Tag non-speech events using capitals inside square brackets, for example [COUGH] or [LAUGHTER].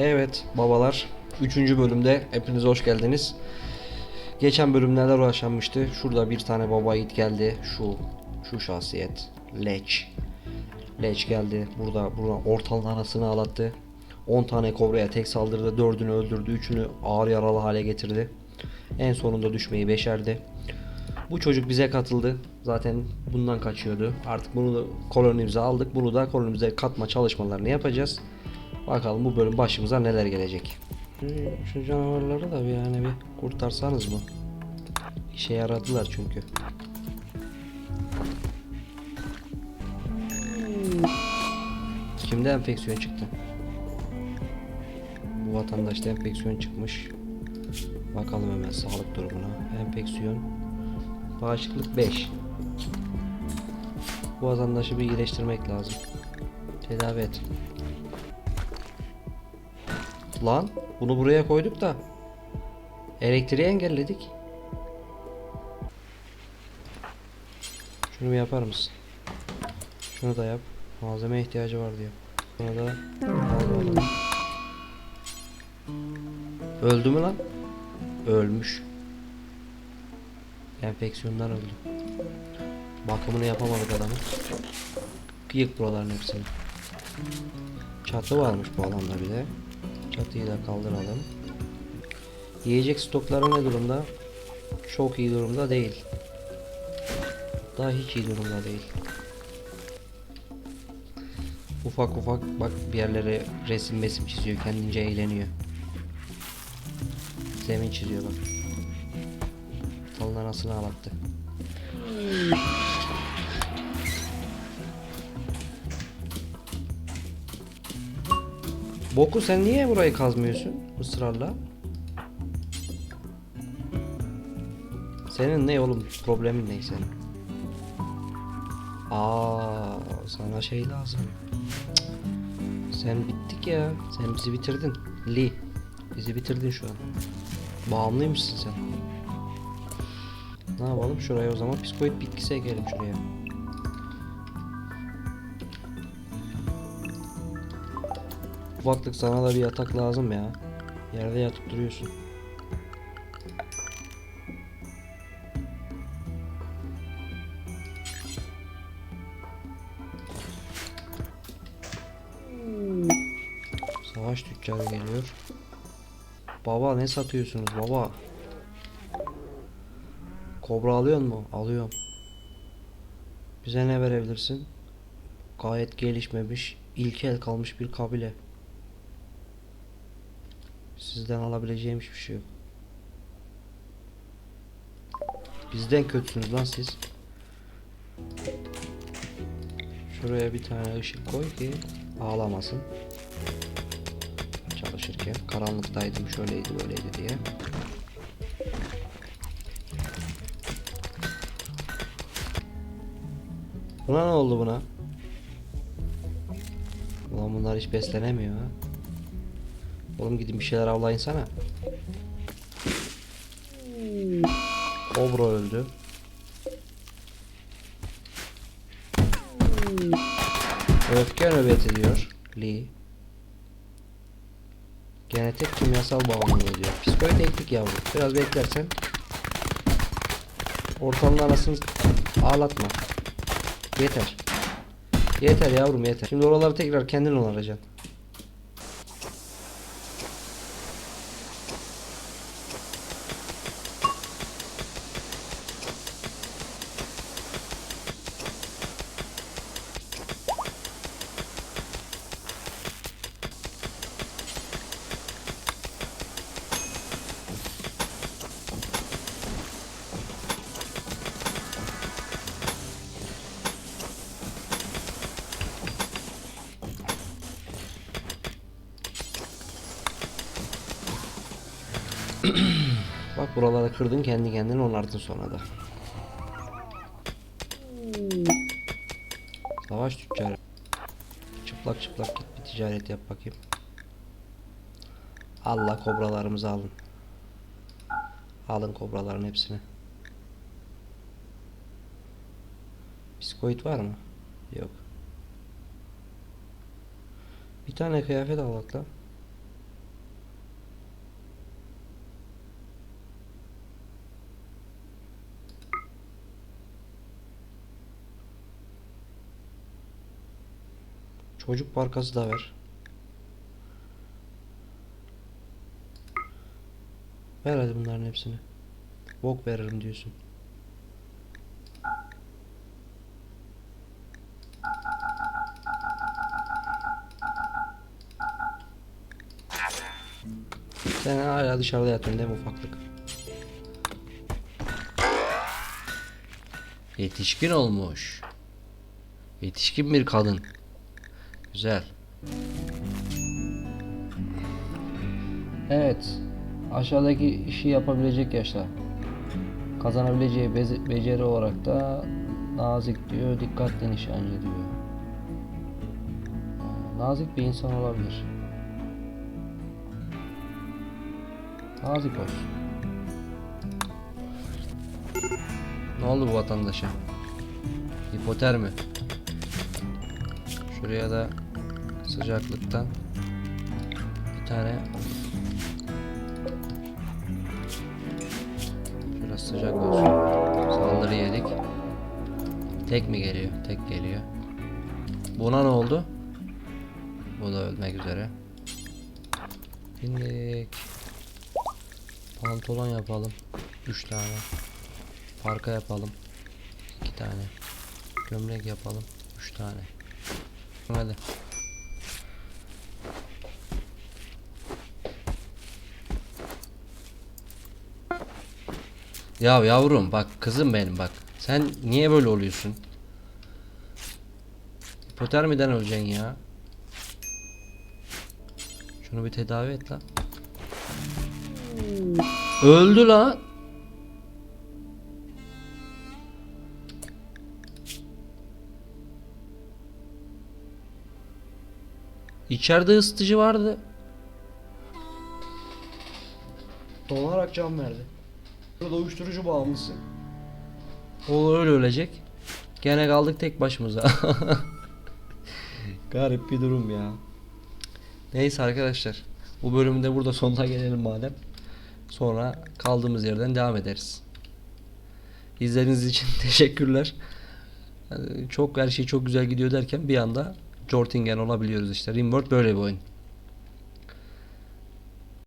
Evet babalar 3. bölümde hepiniz hoş geldiniz. Geçen bölümlerle uğraşanmıştı. Şurada bir tane baba yiğit geldi. Şu şu şahsiyet. Leç. Leç geldi. Burada burada ortalığın arasını ağlattı. 10 tane kobraya tek saldırdı. 4'ünü öldürdü. 3'ünü ağır yaralı hale getirdi. En sonunda düşmeyi beşerdi. Bu çocuk bize katıldı. Zaten bundan kaçıyordu. Artık bunu da kolonimize aldık. Bunu da kolonimize katma çalışmalarını yapacağız. Bakalım bu bölüm başımıza neler gelecek. Şu, şu canavarları da bir yani bir kurtarsanız mı? İşe yaradılar çünkü. Kimde enfeksiyon çıktı? Bu vatandaşta enfeksiyon çıkmış. Bakalım hemen sağlık durumuna. Enfeksiyon. Bağışıklık 5. Bu vatandaşı bir iyileştirmek lazım. Tedavi et. Lan bunu buraya koyduk da elektriği engelledik. Şunu bir yapar mısın? Şunu da yap. Malzeme ihtiyacı var diyor. Bunu da. Öldü mü lan? Ölmüş. Enfeksiyondan öldü. Bakımını yapamadık adamın. Yık buraların hepsini. Çatı varmış bu alanda bir de. Çatıyı da kaldıralım. Yiyecek stokları ne durumda? Çok iyi durumda değil. Daha hiç iyi durumda değil. Ufak ufak bak bir yerlere resim mesim çiziyor. Kendince eğleniyor. Zemin çiziyor bak. Talın anasını ağlattı. Boku sen niye burayı kazmıyorsun ısrarla? Senin ne oğlum problemin ne senin? Aa sana şey lazım. Sen bittik ya. Sen bizi bitirdin. Lee. Bizi bitirdin şu an. Bağımlıymışsın sen. Ne yapalım şuraya o zaman psikoid bitkisi ekelim şuraya. Ufaklık sana da bir yatak lazım ya. Yerde yatıp duruyorsun. Savaş tüccarı geliyor. Baba ne satıyorsunuz baba? Kobra alıyor mu? Alıyorum. Bize ne verebilirsin? Gayet gelişmemiş, ilkel kalmış bir kabile. Sizden alabileceğim hiçbir şey yok. Bizden kötüsünüz lan siz. Şuraya bir tane ışık koy ki ağlamasın. Çalışırken karanlıktaydım şöyleydi böyleydi diye. Buna ne oldu buna? Ulan bunlar hiç beslenemiyor ha. Oğlum gidin bir şeyler avlayın sana. Kobra öldü. Öfke nöbeti diyor Lee. Genetik kimyasal bağımlılığı diyor. Psikoid eklik yavrum. Biraz beklersen ortamın anasını ağlatma. Yeter. Yeter yavrum yeter. Şimdi oraları tekrar kendin onaracaksın. [CLEARS THROAT] Bak buraları kırdın kendi kendine onardın sonra da. Savaş tüccarı. Çıplak çıplak git bir ticaret yap bakayım. Allah kobralarımızı alın. Alın kobraların hepsini. Psikoid var mı? Yok. Bir tane kıyafet al lan. Çocuk parkası da ver. Ver hadi bunların hepsini. Bok veririm diyorsun. Sen hala dışarıda yatıyorsun değil mi ufaklık? Yetişkin olmuş. Yetişkin bir kadın. Güzel. Evet. Aşağıdaki işi yapabilecek yaşta. Kazanabileceği beceri olarak da nazik diyor, dikkatli nişancı diyor. Nazik bir insan olabilir. Nazik olsun. Ne oldu bu vatandaşa? Hipotermi. Şuraya da sıcaklıktan bir tane Biraz sıcak olsun. Saldırı yedik. Tek mi geliyor? Tek geliyor. Buna ne oldu? Bu da ölmek üzere. Bindik. Pantolon yapalım. 3 tane. Parka yapalım. 2 tane. Gömlek yapalım. 3 tane. Hadi. Ya yavrum bak kızım benim bak. Sen niye böyle oluyorsun? Hipotermiden öleceksin ya. Şunu bir tedavi et lan. Öldü lan. İçeride ısıtıcı vardı. Donarak can verdi. Burada uyuşturucu bağımlısı. O öyle ölecek. Gene kaldık tek başımıza. [LAUGHS] Garip bir durum ya. Neyse arkadaşlar. Bu bölümde burada sonuna gelelim madem. Sonra kaldığımız yerden devam ederiz. İzlediğiniz için [LAUGHS] teşekkürler. Yani Çok her şey çok güzel gidiyor derken bir anda Jortingen olabiliyoruz işte. Rimworld böyle bir oyun.